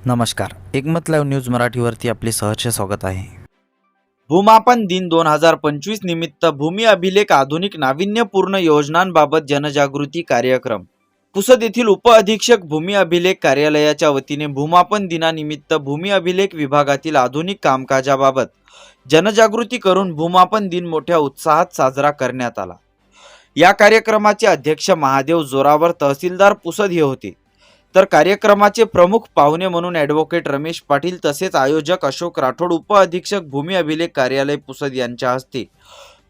नमस्कार. एकमत live news मराठीवरती आपले सहर्ष स्वागत आहे. भूमापन दिन दोन हजार पंचवीस निमित्त भूमी अभिलेख आधुनिक नाविन्यपूर्ण योजनांबाबत जनजागृती कार्यक्रम. पुसद येथील उप अधीक्षक भूमी अभिलेख कार्यालयाच्या वतीने भूमापन दिनानिमित्त भूमी अभिलेख विभागातील आधुनिक कामकाजाबाबत जनजागृती करून भूमापन दिन मोठ्या उत्साहात साजरा करण्यात आला. या कार्यक्रमाचे अध्यक्ष महादेव जोरावर तहसीलदार पुसद हे होते. तर कार्यक्रमाचे प्रमुख पाहुणे म्हणून ॲडव्होकेट रमेश पाटील तसेच आयोजक अशोक राठोड उप अधीक्षक भूमी अभिलेख कार्यालय पुसद यांच्या हस्ते.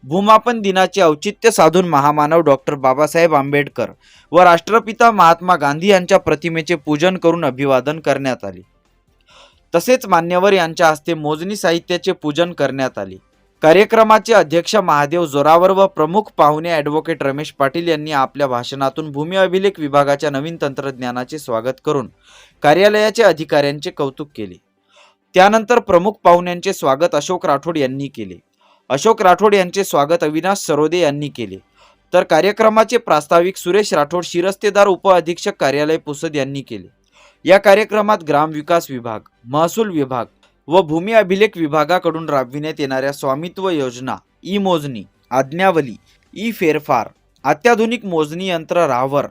भूमापन दिनाचे औचित्य साधून महामानव डॉक्टर बाबासाहेब आंबेडकर व राष्ट्रपिता महात्मा गांधी यांच्या प्रतिमेचे पूजन करून अभिवादन करण्यात आले. तसेच मान्यवर यांच्या हस्ते मोजणी साहित्याचे पूजन करण्यात आले. कार्यक्रमाचे अध्यक्ष महादेव जोरावर व प्रमुख पाहुणे ॲडव्होकेट रमेश पाटील यांनी आपल्या भाषणातून भूमी अभिलेख विभागाच्या नवीन तंत्रज्ञानाचे स्वागत करून कार्यालयाचे अधिकाऱ्यांचे कौतुक केले. त्यानंतर प्रमुख पाहुण्यांचे स्वागत अशोक राठोड यांनी केले. अशोक राठोड यांचे स्वागत अविनाश सरोदे यांनी केले. तर कार्यक्रमाचे प्रास्ताविक सुरेश राठोड शिरस्तेदार उप अधीक्षक कार्यालय पुसद यांनी केले. या कार्यक्रमात ग्रामविकास विभाग महसूल विभाग व भूमी अभिलेख विभागाकडून राबविण्यात येणाऱ्या स्वामित्व योजना ई मोजणी आज्ञावली ई फेरफार अत्याधुनिक मोजणी यंत्र रावर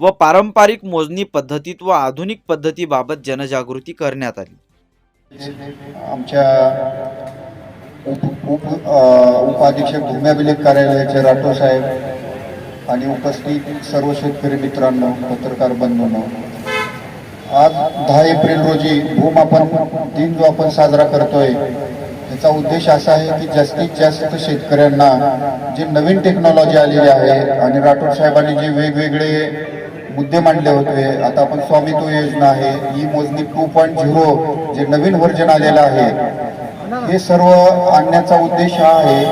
व पारंपरिक मोजणी पद्धतीत व आधुनिक पद्धतीबाबत जनजागृती करण्यात आली. आमच्या उपाधीक्षक भूमी अभिलेख कार्यालयाचे राठोड साहेब आणि उपस्थित सर्व शेतकरी मित्रांनो पत्रकार बंधूंनो आज दहा एप्रिल रोजी भूमापन दिन जो आपण साजरा करतोय याचा उद्देश असा आहे की जास्तीत जास्त शेतकऱ्यांना जी नवीन टेक्नॉलॉजी आलेली आहे आणि राठोड साहेबांनी जे वेगवेगळे मुद्दे मांडले होते आता आपण स्वामित्व योजना आहे ही मोजणी टू पॉईंट झिरो जे नवीन व्हर्जन आलेलं आहे हे सर्व आणण्याचा उद्देश हा आहे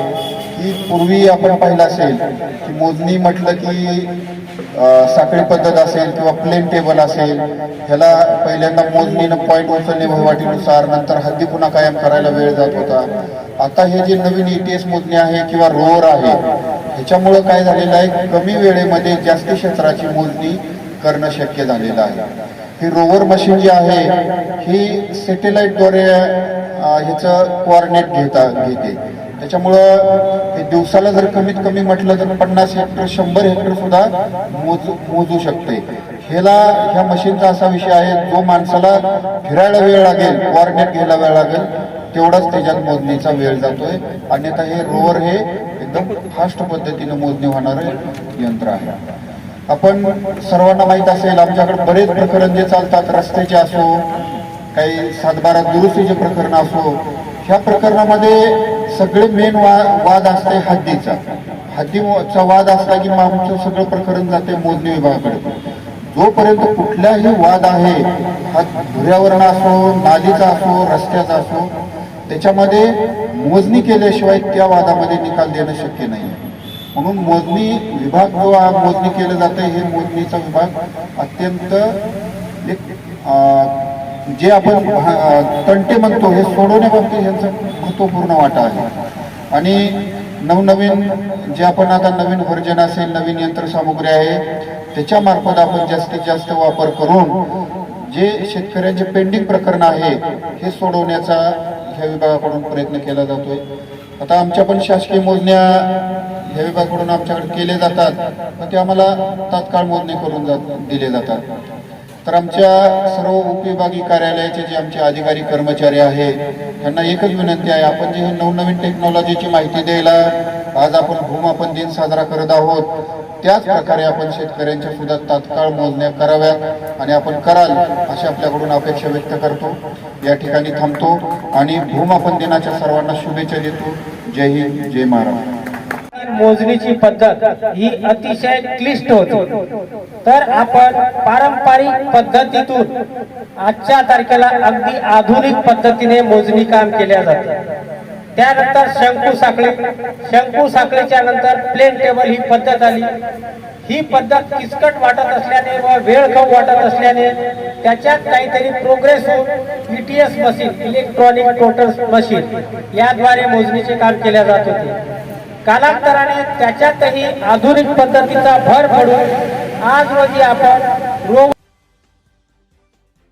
की पूर्वी आपण पाहिलं असेल की मोजणी म्हटलं की साखळी पद्धत असेल किंवा प्लेन टेबल असेल ह्याला पहिल्यांदा मोजणीनं पॉईंट उचलणे वहिवाटीनुसार नंतर हद्दी पुन्हा कायम करायला वेळ जात होता. आता हे जे नवीन ईटीएस मोजणी आहे किंवा रोअर आहे ह्याच्यामुळं काय झालेलं आहे? कमी वेळेमध्ये जास्त क्षेत्राची मोजणी करणं शक्य झालेलं आहे. ही रोवर मशीन जी आहे ही सॅटेलाईटद्वारे ह्याचं कोऑर्डिनेट घेता घेते. त्याच्यामुळं हे दिवसाला जर कमीत कमी म्हटलं तर पन्नास हेक्टर शंभर हेक्टर सुद्धा मोजू मोजू शकते ह्याला ह्या मशीनचा असा विषय आहे जो माणसाला फिरायला वेळ लागेल कोऑर्डिनेट घ्यायला वेळ लागेल तेवढाच त्याच्यात मोजणीचा वेळ जातोय. अन्यथा हे रोवर हे एकदम फास्ट पद्धतीनं मोजणी होणारं यंत्र आहे. आपण सर्वांना माहीत असेल आमच्याकडे बरेच प्रकरण जे चालतात रस्त्याचे असो काही सातबारा दुरुस्तीचे प्रकरण असो ह्या प्रकरणामध्ये सगळे मेन वा वाद असते हद्दीचा. हद्दीचा वाद असला की मग आमचं सगळं प्रकरण जाते मोजणी विभागाकडे. जोपर्यंत कुठलाही वाद आहे हा धुऱ्यावरण असो नालीचा असो रस्त्याचा असो त्याच्यामध्ये मोजणी केल्याशिवाय त्या वादामध्ये निकाल देणं शक्य नाही म्हणून मोजणी विभाग जो मोजणी केलं जातं हे मोजणीचा विभाग अत्यंत एक जे आपण तंटे म्हणतो हे सोडवण्याबाबतीत यांचा महत्त्वपूर्ण वाटा आहे. आणि नवनवीन जे आपण आता नवीन व्हर्जन असेल नवीन यंत्रसामुग्री आहे त्याच्यामार्फत आपण जास्तीत जास्त वापर करून जे शेतकऱ्यांचे पेंडिंग प्रकरण आहे हे सोडवण्याचा ह्या विभागाकडून प्रयत्न केला जातोय. आता आमच्या पण शासकीय मोजण्या ह्या विभागाकडून आमच्याकडे केले जातात पण ते आम्हाला तात्काळ मोजणी करून जात दिले जातात. तर आमच्या सर्व उपविभागीय कार्यालयाचे जे आमचे अधिकारी कर्मचारी आहे त्यांना एकच विनंती आहे आपण जे हे नवनवीन टेक्नॉलॉजीची माहिती द्यायला आज आपण भूमापन दिन साजरा करत आहोत त्याच प्रकारे आपण शेतकऱ्यांच्या सुद्धा तात्काळ मोजण्या कराव्यात आणि आपण कराल अशी आपल्याकडून अपेक्षा व्यक्त करतो. या ठिकाणी थांबतो आणि भूमापन दिनाच्या सर्वांना शुभेच्छा देतो. जय हिंद जय महाराष्ट्र. मोजणीची पद्धत ही अतिशय क्लिष्ट होती. तर आपण पारंपरिक पद्धतीतून आजच्या तारखेला अगदी आधुनिक पद्धतीने मोजणी काम केल्या जाते त्यानंतर शंकू साखळी. शंकू साखळीच्या नंतर प्लेन टेबल ही पद्धत आली. ही पद्धत किचकट वाटत असल्याने व वेळ कम वाटत असल्याने त्याच्यात काहीतरी प्रोग्रेस होऊन ETS machine electronic total machine याद्वारे मोजणीचे काम केले जात होते. कालांतराने त्याच्यातही आधुनिक पद्धतीचा भर पडून आज रोजी आपण रोग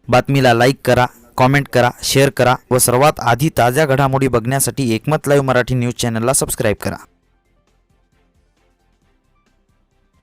बातमीला लाईक करा कॉमेंट करा शेअर करा व सर्वात आधी ताज्या घडामोडी बघण्यासाठी एकमत लाईव्ह मराठी न्यूज चॅनलला सबस्क्राईब करा.